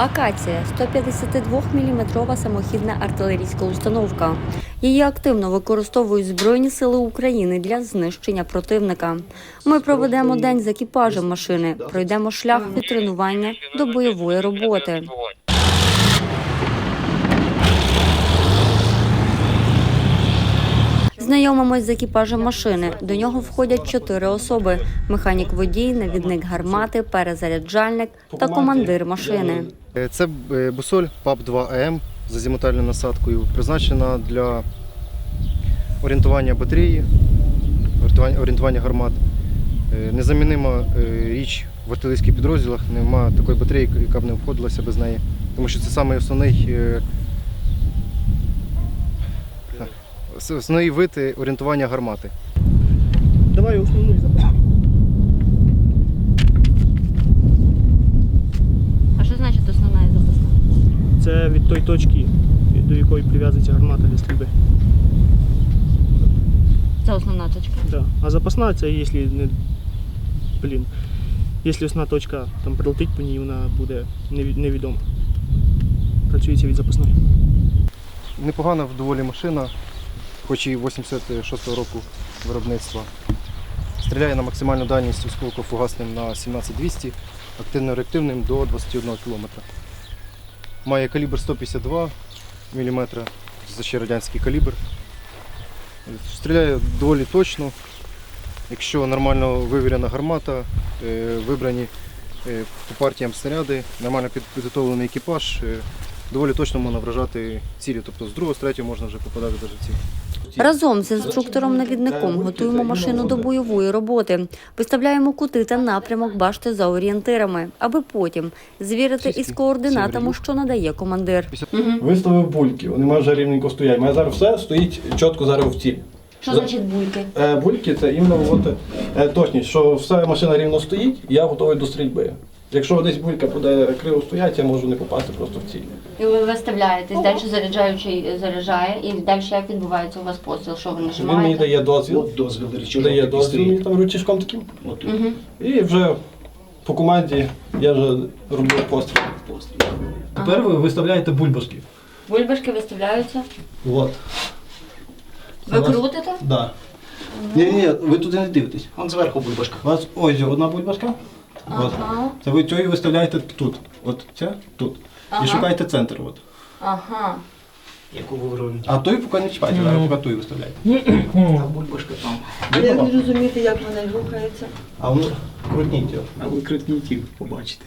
Акація 152-мм самохідна артилерійська установка. Її активно використовують Збройні сили України для знищення противника. Ми проведемо день з екіпажем машини, пройдемо шлях від тренування до бойової роботи. Знайомимось з екіпажем машини. До нього входять чотири особи: механік водій, навідник гармати, перезаряджальник та командир машини. Е, Це е, бусоль ПАП-2АМ з азімутальною насадкою, призначена для орієнтування батареї, орієнтування- гармат. Е, Незамінима річ в артилерійських підрозділах, немає такої батареї, яка б не обходилася без неї. Тому що це самий основний, е, с- основний вид орієнтування гармати. Давай основну і запускай. А що значить основна запасна? Це від тої точки, до якої прив'язується гармата для стрільби. Це основна точка. Да. А запасна це якщо не. Блін. Якщо основна точка там прилетить по ній, вона буде невідома. Працюється від запасної. Непогана доволі машина, хоч і 86-го року виробництва. Стріляє на максимальну дальність осколкофугасним на 17200, активно-реактивним до 21 км. Має калібр 152 мм, це ще радянський калібр. Стріляє доволі точно. Якщо нормально вивірена гармата, е, вибрані е, по партіям снаряди, нормально підготовлений екіпаж, е, доволі точно можна вражати цілі. Тобто з другого, з третього можна вже попадати в ціль. Разом з інструктором-навідником готуємо машину до бойової роботи, виставляємо кути та напрямок башти за орієнтирами, аби потім звірити із координатами, що надає командир. Виставив бульки, вони мають вже рівненько стоять. Мене зараз все стоїть чітко зараз в ціль. Що значить бульки? Е, бульки це іменно от, е, точність, що все машина рівно стоїть, я готовий до стрільби. Якщо десь булька буде криво стоять, я можу не попасти просто в ціль. І ви виставляєтесь, далі заряджаючий заряджає, і далі як відбувається у вас постріл, що ви Він мені дає дозвіл, От дозвіл речовий. дає дозвіл мені там ручишком таким. От Мгм. І вже по команді я вже роблю постріл. постріл. Тепер ви виставляєте бульбашки. Бульбашки виставляються. От. Ви крутите? Да. Ні, ні, ви туди не дивитесь. Вон зверху бульбашка. У вас ось одна бульбашка. От. Ага. Це ви цією виставляєте тут. От ця тут. Ага. І шукаєте центр. От. Ага. Яку ви робите? А той поки не чіпайте, зараз поки той виставляєте. Та бульбашка там. Як не розуміти, як вони рухаються? А воно крутніть його. А ви критнітів побачите.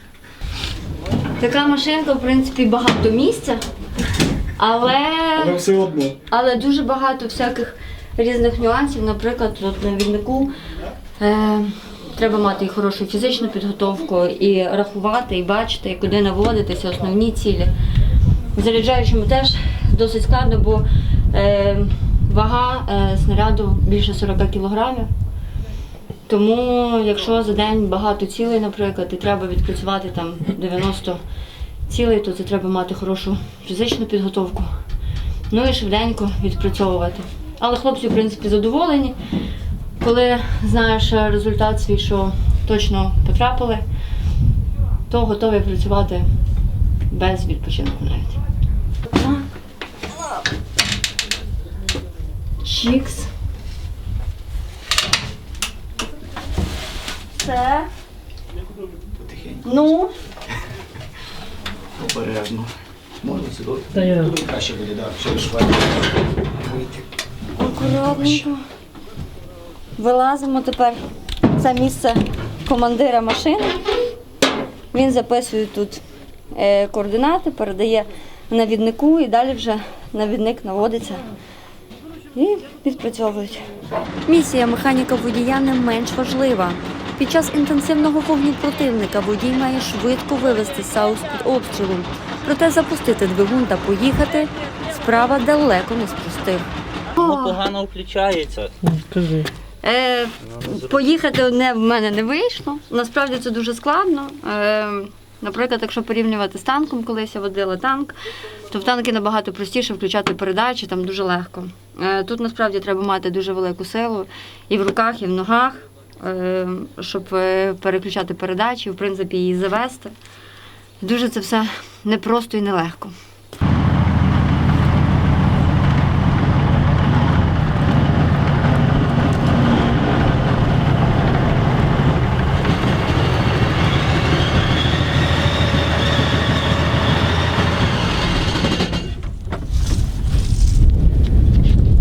Така машинка, в принципі, багато місця, але, Але все одно. але дуже багато всяких різних нюансів. Наприклад, от на віднику е, треба мати і хорошу фізичну підготовку, і рахувати, і бачити, куди наводитися, основні цілі. Заряджаючому теж досить складно, бо е, вага е, снаряду більше 40 кілограмів. Тому, якщо за день багато цілей, наприклад, і треба відпрацювати там 90 цілей, то це треба мати хорошу фізичну підготовку. Ну і швиденько відпрацьовувати. Але хлопці, в принципі, задоволені, коли знаєш результат свій, що точно потрапили, то готові працювати без відпочинку навіть. Чікс. Це. Ну, Обережно. Можна сюди? Тут краще буде, так. Що швидко. Акуратненько. Вилазимо тепер. Це місце командира машини. Він записує тут е, координати, передає навіднику і далі вже навідник наводиться і відпрацьовують. Місія механіка водія не менш важлива. Під час інтенсивного вогню противника водій має швидко вивести саус під обстрілом. Проте запустити двигун та поїхати справа далеко не. Ну, погано включається. Е, поїхати одне в мене не вийшло. Насправді це дуже складно. Е, наприклад, якщо порівнювати з танком, колись я водила танк, то в танки набагато простіше включати передачі, там дуже легко. Е, тут насправді треба мати дуже велику силу і в руках, і в ногах, е, щоб е, переключати передачі, в принципі, її завести. Дуже це все непросто і нелегко.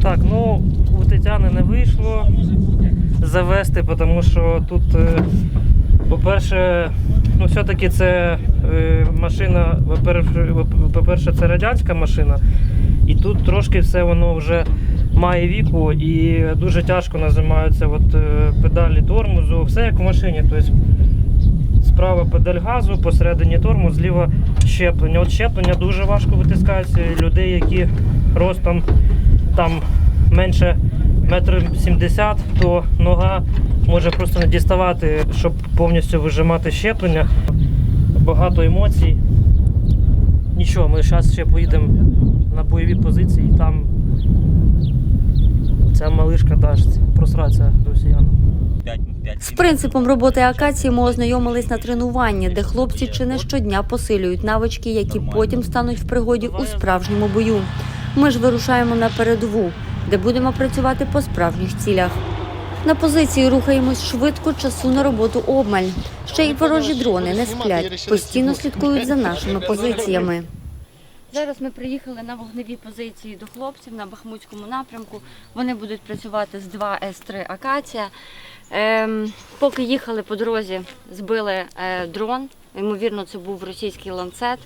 Так, ну у Тетяни не вийшло завести, тому що тут, е, по-перше, ну все-таки це е, машина, по-перше, це радянська машина, і тут трошки все воно вже має віку і дуже тяжко нажимаються от, е, педалі тормозу, все як в машині. Тобто справа педаль газу, посередині тормоз, зліва щеплення. От щеплення дуже важко витискається. Людей, які ростом там менше метр сімдесят, то нога може просто не діставати, щоб повністю вижимати щеплення. Багато емоцій. Нічого, ми зараз ще поїдемо на бойові позиції, і там ця малишка дасть просратися росіянам. З принципом роботи акації ми ознайомились на тренуванні, де хлопці чи не щодня посилюють навички, які потім стануть в пригоді у справжньому бою. Ми ж вирушаємо на передову, де будемо працювати по справжніх цілях. На позиції рухаємось швидко, часу на роботу обмаль. Ще й ворожі дрони не сплять, постійно слідкують за нашими позиціями. Зараз ми приїхали на вогневі позиції до хлопців на Бахмутському напрямку. Вони будуть працювати з 2 С3 Акація. Ем, поки їхали по дорозі, збили е, дрон. Ймовірно, це був російський ланцет.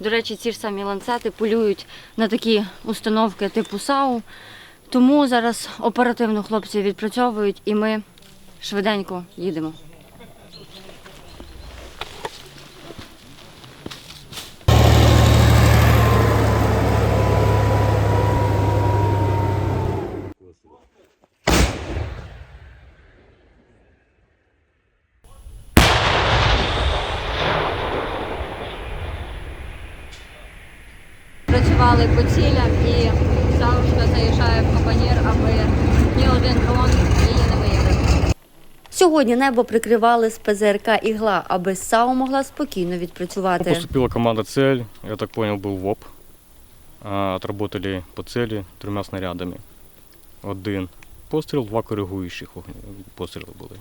До речі, ці ж самі ланцети полюють на такі установки типу САУ. Тому зараз оперативно хлопці відпрацьовують і ми швиденько їдемо. Працювали по цілям і Саушка заїжджає в аби ні один дрон її не виявив. Сьогодні небо прикривали з ПЗРК «Ігла», аби САУ могла спокійно відпрацювати. Поступила команда «Цель», я так понял, был ВОП. Отработали по цели тремя снарядами. Один постріл, два коригуючих постріли були.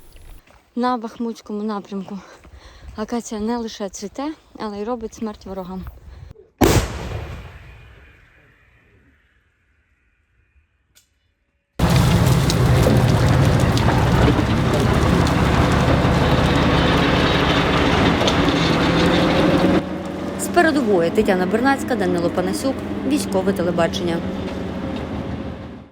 На Бахмутському напрямку акація не лише цвіте, але й робить смерть ворогам. З Тетяна Бернацька, Данило Панасюк, військове телебачення.